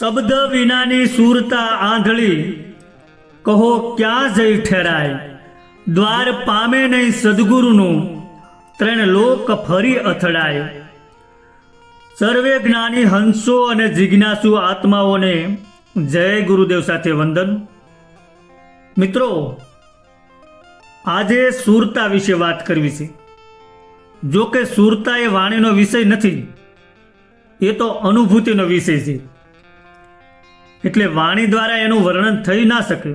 શબ્દ વિનાની સુરતા આંધળી. કહો, ક્યાં જઈ ઠેરાય? દ્વાર પામે નહીં સદગુરુનું. ત્રણ લોક ફરી અથડાય. સર્વે જ્ઞાની હંસો અને જિજ્ઞાસુ આત્માઓને જય ગુરુદેવ સાથે વંદન. મિત્રો, આજે સુરતા વિશે વાત કરવી છે. જો કે સુરતા એ વાણીનો વિષય નથી, એ તો અનુભૂતિનો વિષય છે. એટલે વાણી દ્વારા એનું વર્ણન થઈ ના શકે.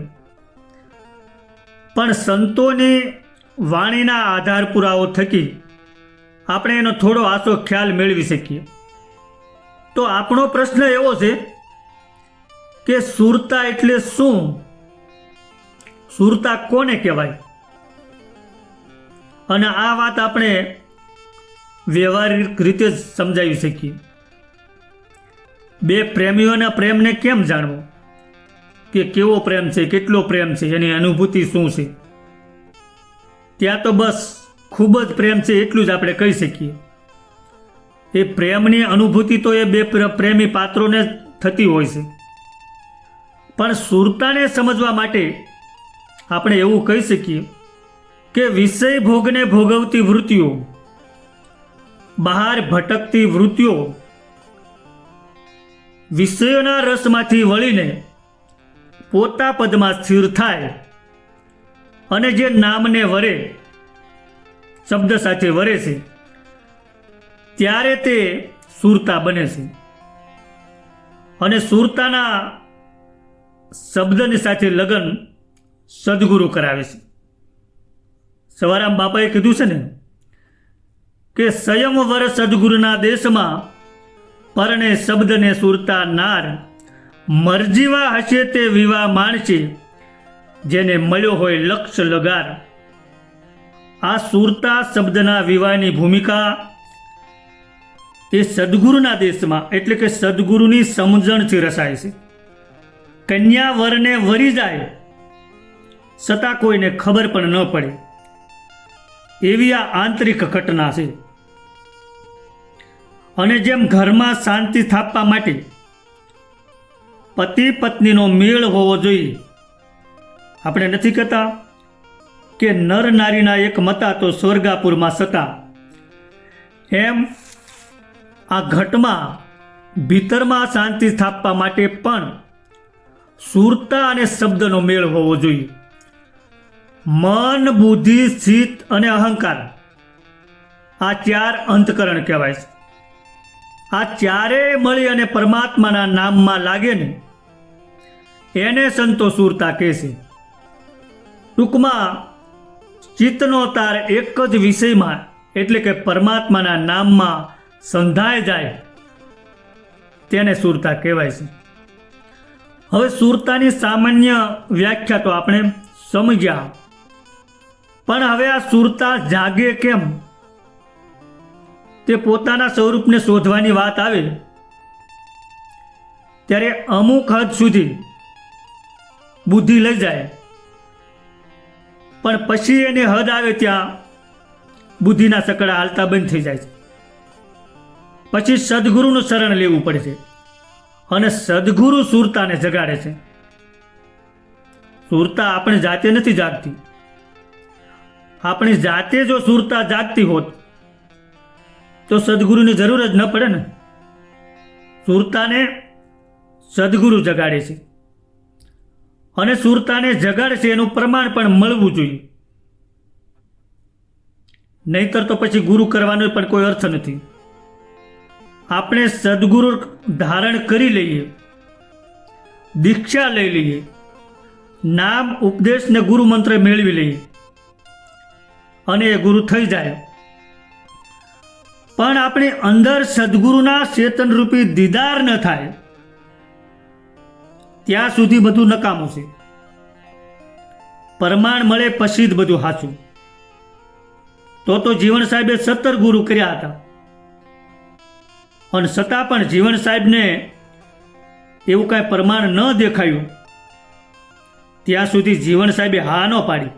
પણ સંતોની વાણીના આધાર પુરાવો થકી આપણે એનો થોડો આસો ખ્યાલ મેળવી શકીએ. તો આપણો પ્રશ્ન એવો છે કે સુરતા એટલે શું? સુરતા કોને કહેવાય? અને આ વાત આપણે વ્યવહારિક રીતે જ સમજાવી શકીએ. બે પ્રેમીઓના પ્રેમને કેમ જાણવો? કે કેવો પ્રેમ છે, કેટલો પ્રેમ છે, એની અનુભૂતિ શું છે? ત્યાં તો બસ ખૂબ જ પ્રેમ છે, એટલું જ આપણે કહી શકીએ. એ પ્રેમની અનુભૂતિ તો એ બે પ્ર- પ્રેમી પાત્રોને થતી હોય છે. પણ સુરતાને સમજવા માટે આપણે એવું કહી શકીએ કે વિષય ભોગને ભોગવતી વૃત્તિઓ, બહાર ભટકતી વૃત્તિઓ વિષયોના રસમાંથી વળીને પોતા પદમાં સ્થિર થાય અને જે નામને વરે, શબ્દ સાથે વરે છે, ત્યારે તે સુરતા બને છે. અને સુરતાના શબ્દની સાથે લગ્ન સદગુરુ કરાવે છે. સવારામ બાપાએ કીધું છે ને કે સંયમવર સદગુરુના દેશમાં પરણે શબ્દને સુરતા નાર, મરજીવા હશે તે વિવાહ માણશે જેને મળ્યો હોય લક્ષ લગાર. આ સુરતા શબ્દના વિવાહની ભૂમિકા એ સદગુરુના દેશમાં, એટલે કે સદગુરુની સમજણથી રસાય છે. કન્યા વરને વરી જાય, છતાં કોઈને ખબર પણ ન પડે. એવી આ આંતરિક ઘટના છે. અને જેમ ઘરમાં શાંતિ સ્થાપવા માટે પતિ પત્નીનો મેળ હોવો જોઈએ. આપણે નથી કહેતા કે નર નારીના એક મતા તો સ્વર્ગાપુરમાં સતા. એમ આ ઘટમાં ભીતરમાં શાંતિ સ્થાપવા માટે પણ સુરતા અને શબ્દનો મેળ હોવો જોઈએ. મન, બુદ્ધિ સ્થિત અને અહંકાર આ ચાર અંતકરણ કહેવાય છે. આ ચારેય મળી અને પરમાત્માના નામમાં લાગે ને, એને સંતો સુરતા કહે છે. ટૂંકમાં, ચિત્તનો તાર એક જ વિષયમાં, એટલે કે પરમાત્માના નામમાં સંધાય જાય, તેને સુરતા કહેવાય છે. હવે સુરતાની સામાન્ય વ્યાખ્યા તો આપણે સમજ્યા. પણ હવે આ સુરતા જાગે કેમ? તે પોતાના સ્વરૂપને શોધવાની વાત આવે, ત્યારે અમુક હદ સુધી બુદ્ધિ લઈ જાય. પણ પછી એની હદ આવે ત્યાં બુદ્ધિના સકડા હાલતા બંધ થઈ જાય છે. પછી સદગુરુનું શરણ લેવું પડે છે અને સદગુરુ સુરતાને જગાડે છે. સુરતા આપણે જાતે નથી જાગતી. આપણી જાતે જો સુરતા જાગતી હોત તો સદગુરુની જરૂર જ ન પડે ને? સુરતાને સદગુરુ જગાડે છે. અને સુરતાને જગાડે છે એનું પ્રમાણ પણ મળવું જોઈએ. નહીતર તો પછી ગુરુ કરવાનો પણ કોઈ અર્થ નથી. આપણે સદગુરુ ધારણ કરી લઈએ. દીક્ષા લઈ લઈએ. નામ ઉપદેશ ને ગુરુ મંત્ર મેળવી લઈએ. અને એ ગુરુ થઈ જાય. પણ આપણે અંદર સદગુરુના ચેતનરૂપી દીદાર ન થાય. ત્યાં સુધી બધું નકામું છે. પ્રમાણ મળે પછી જ બધું સાચું તો તો જીવન સાહેબે સત્તર ગુરુ કર્યા હતા. અને છતાં પણ જીવન સાહેબને એવું કાંઈ પ્રમાણ ન દેખાયું. ત્યાં સુધી જીવન સાહેબે હા ન પાડી.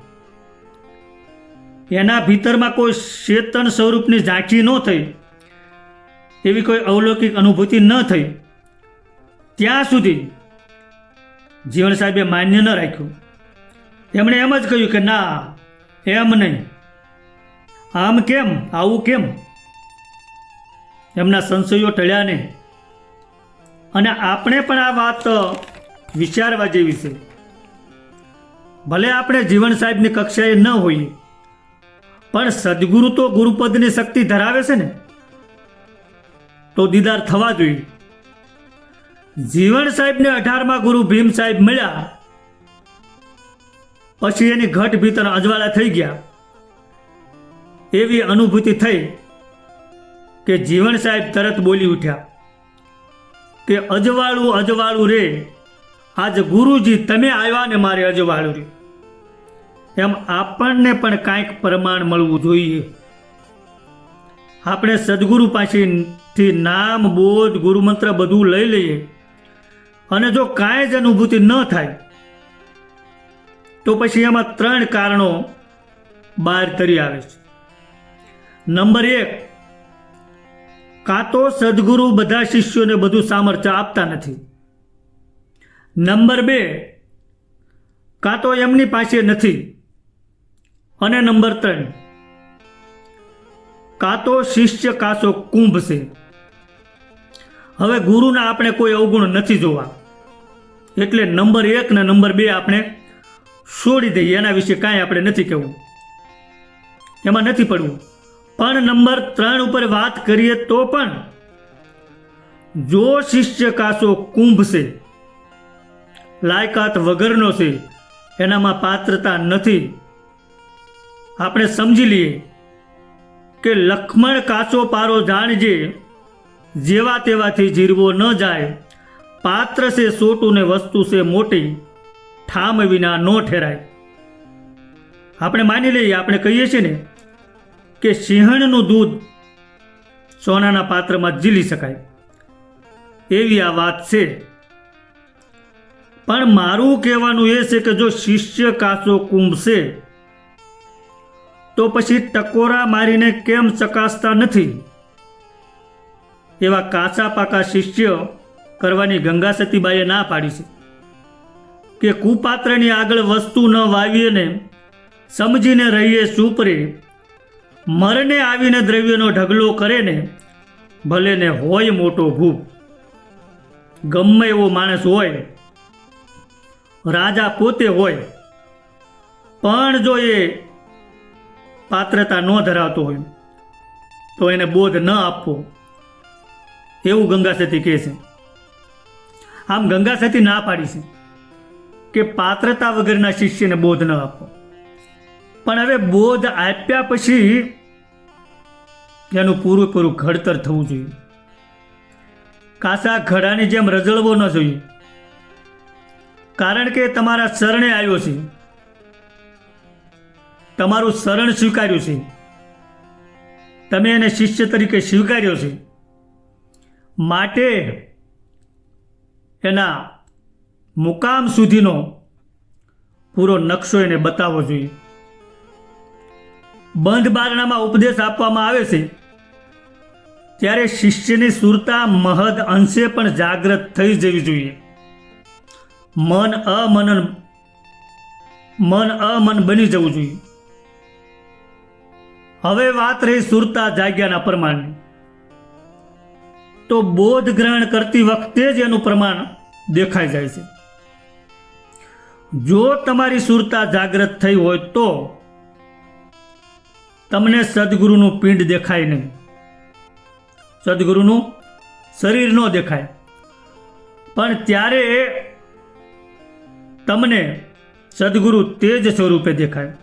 એના ભીતરમાં કોઈ ચેતન સ્વરૂપની ઝાંખી ન થઈ, એવી કોઈ અવલૌકિક અનુભૂતિ ન થઈ. ત્યાં સુધી જીવન સાહેબે માન્ય ન રાખ્યું. એમણે એમ જ કહ્યું કે ના, એમ નહીં. આમ કેમ? આવું કેમ? એમના સંશયો ટળ્યા નહીં. અને આપણે પણ આ વાત વિચારવા જેવી છે. ભલે આપણે જીવન સાહેબની કક્ષાએ ન હોઈએ પણ સદગુરુ તો ગુરુપદની શક્તિ ધરાવે છે ને, તો દીદાર થવા જોઈએ. જીવન સાહેબને અઢારમાં ગુરુ ભીમ સાહેબ મળ્યા, પછી એની ઘટ ભીતર અજવાળા થઈ ગયા. એવી અનુભૂતિ થઈ કે જીવન સાહેબ તરત બોલી ઉઠ્યા કે અજવાળું અજવાળું રે, આજ ગુરુજી તમે આવ્યા ને મારે અજવાળું રે. એમ આપણને પણ કાંઈક પ્રમાણ મળવું જોઈએ. આપણે સદગુરુ પાસેથી નામ, બોધ, ગુરુમંત્ર બધું લઈ લઈએ અને જો કાંઈ જ અનુભૂતિ ન થાય, તો પછી એમાં ત્રણ કારણો બહાર તરી આવે છે. નંબર એક, કાં તો સદગુરુ બધા શિષ્યોને બધું સામર્થ્ય આપતા નથી. નંબર બે, કાં તો એમની પાસે નથી. અને નંબર ત્રણ. કાં તો શિષ્ય કાસો કુંભ છે. હવે ગુરુના આપણે કોઈ અવગુણ નથી જોવા. એટલે નંબર એક ને નંબર બે આપણે છોડી દઈએ. એના વિશે કાંઈ આપણે નથી કહેવું. એમાં નથી પડવું. પણ નંબર ત્રણ ઉપર વાત કરીએ તો પણ જો શિષ્ય કાસો કુંભ છે, લાયકાત વગરનો છે, એનામાં પાત્રતા નથી આપણે સમજી લઈએ કે લક્ષ્મણ કાચો પારો જાણજે, જેવા તેવાથી જીરવો ન જાય. પાત્ર છે સોટું ને વસ્તુ છે મોટી, ઠામ વિના ન ઠેરાય. આપણે માની લઈએ, આપણે કહીએ છીએ ને કે સિંહણનું દૂધ સોનાના પાત્રમાં ઝીલી શકાય. એવી આ વાત છે. પણ મારું કહેવાનું એ છે કે જો શિષ્ય કાચો કુંભશે તો પછી ટકોરા મારીને કેમ ચકાસતા નથી? એવા કાચા પાકા શિષ્ય કરવાની ગંગા સતીબાઈએ ના પાડી છે કે કુપાત્રની આગળ વસ્તુ ન વાવીએ ને સમજીને રહીએ સુપરે, મરને આવીને દ્રવ્યનો ઢગલો કરે ને ભલે ને હોય મોટો ભૂપ. ગમે એવો માણસ હોય, રાજા પોતે હોય, પણ જો એ પાત્રતા ન ધરાવતો હોય. તો એને બોધ ન આપવો. એવું ગંગાસતી કહે છે. આમ ગંગાસતી ના પાડી છે કે પાત્રતા વગરના શિષ્યને બોધ ન આપવો પણ હવે બોધ આપ્યા પછી એનું પૂરેપૂરું ઘડતર થવું જોઈએ. કાસા ઘડાની જેમ રજળવો ન જોઈએ. કારણ કે તમારા શરણે આવ્યો છે. તમારું શરણ સ્વીકાર્યું છે. તમે એને શિષ્ય તરીકે સ્વીકાર્યો છે. માટે એના મુકામ સુધીનો પૂરો નકશો એને બતાવવો જોઈએ. બંધ બારણામાં ઉપદેશ આપવામાં આવે છે. ત્યારે શિષ્યની સુરતા મહદ અંશે પણ જાગૃત થઈ જવી જોઈએ. મન અમન મન અમન બની જવું જોઈએ. હવે વાત રહી સુરતા જાગ્યાના પ્રમાણની. તો બોધ ગ્રહણ કરતી વખતે જ એનું પ્રમાણ દેખાઈ જાય છે. જો તમારી સુરતા જાગ્રત થઈ હોય તો તમને સદગુરુનું પિંડ દેખાય નહીં. સદગુરુનું શરીર ન દેખાય. પણ ત્યારે તમને સદગુરુ તેજ સ્વરૂપે દેખાય.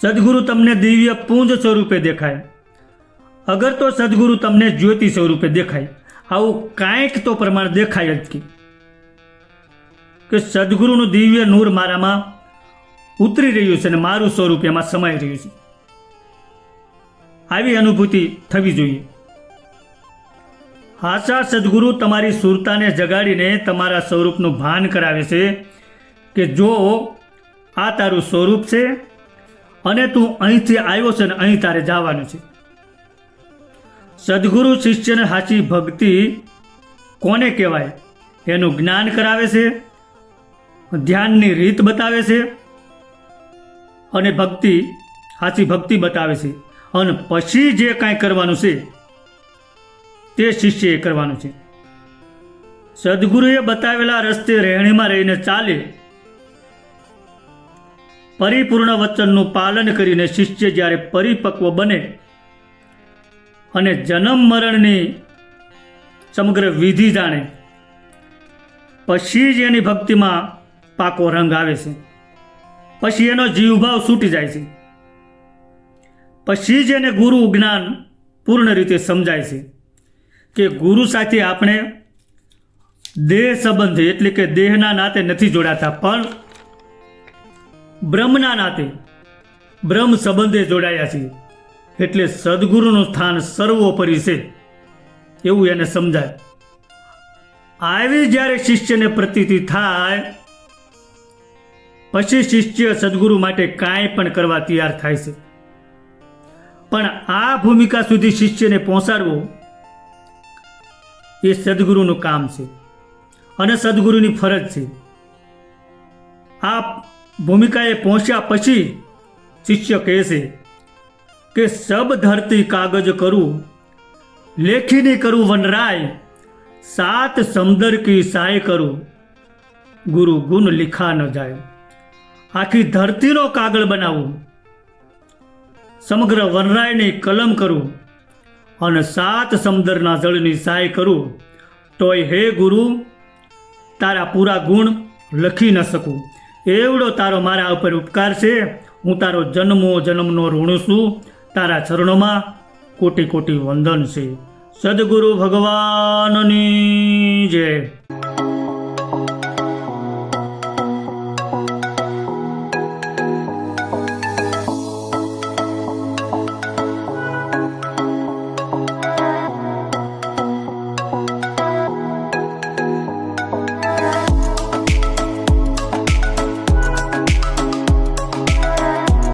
સદગુરુ તમને દિવ્ય પુંજ સ્વરૂપે દેખાય. અગર તો સદગુરુ તમને જ્યોતિ સ્વરૂપે દેખાય. આવું કાંઈક તો પ્રમાણ દેખાય જ કે. સદગુરુનું દિવ્ય નૂર મારામાં ઉતરી રહ્યું છે અને મારું સ્વરૂપ એમાં સમાઈ રહ્યું છે. આવી અનુભૂતિ થવી જોઈએ. આશા સદગુરુ તમારી સુરતાને જગાડીને તમારા સ્વરૂપનું ભાન કરાવે છે કે જો આ તારું સ્વરૂપ છે અને તું અહીંથી આવ્યો છે ને અહીં તારે જવાનું છે. સદગુરુ શિષ્યને સાચી ભક્તિ કોને કહેવાય? એનું જ્ઞાન કરાવે છે, ધ્યાનની રીત બતાવે છે, અને ભક્તિ, સાચી ભક્તિ બતાવે છે. અને પછી જે કાંઈ કરવાનું છે, તે શિષ્યએ કરવાનું છે. સદગુરુએ બતાવેલા રસ્તે રહેણીમાં રહીને ચાલે. પરિપૂર્ણ વચનનું પાલન કરીને શિષ્ય જ્યારે પરિપક્વ બને અને જન્મ મરણની સમગ્ર વિધિ જાણે, પછી જ એની ભક્તિમાં પાકો રંગ આવે છે. પછી એનો જીવભાવ છૂટી જાય છે. પછી જ એને ગુરુ જ્ઞાન પૂર્ણ રીતે સમજાય છે કે ગુરુ સાથે આપણે દેહ સંબંધ, એટલે કે દેહના નાતે નથી જોડાતા, પણ બ્રહ્મના નાતે બ્રહ્મ સંબંધે જોડાયા છીએ. એટલે સદગુરુનું સ્થાન સર્વોપરી છે. એવું એને સમજાય. આવી જ્યારે શિષ્યને પ્રતીતિ થાય, પછી શિષ્ય સદગુરુ માટે કાંઈ પણ કરવા તૈયાર થાય છે. પણ આ ભૂમિકા સુધી શિષ્યને પહોંચાડવું, એ સદગુરુનું કામ છે. અને સદગુરુની ફરજ છે. આ ભૂમિકાએ પહોંચ્યા પછી શિષ્ય કહે છે કે સબ ધરતી કાગજ કરું, લેખીને કરું વનરાય, સાત સમદર કી સાય કરું. ગુરુ ગુણ લીખા ન જાય. આખી ધરતીનો કાગળ બનાવું. સમગ્ર વનરાયની કલમ કરું અને સાત સમદરના જળની સહાય કરું. તોય હે ગુરુ, તારા પૂરા ગુણ લખી ન શકું. એવડો તારો મારા ઉપર ઉપકાર છે. હું તારો જન્મો જન્મનો ઋણું છું. તારા ચરણોમાં કોટી કોટી વંદન છે. સદગુરુ ભગવાનની જય.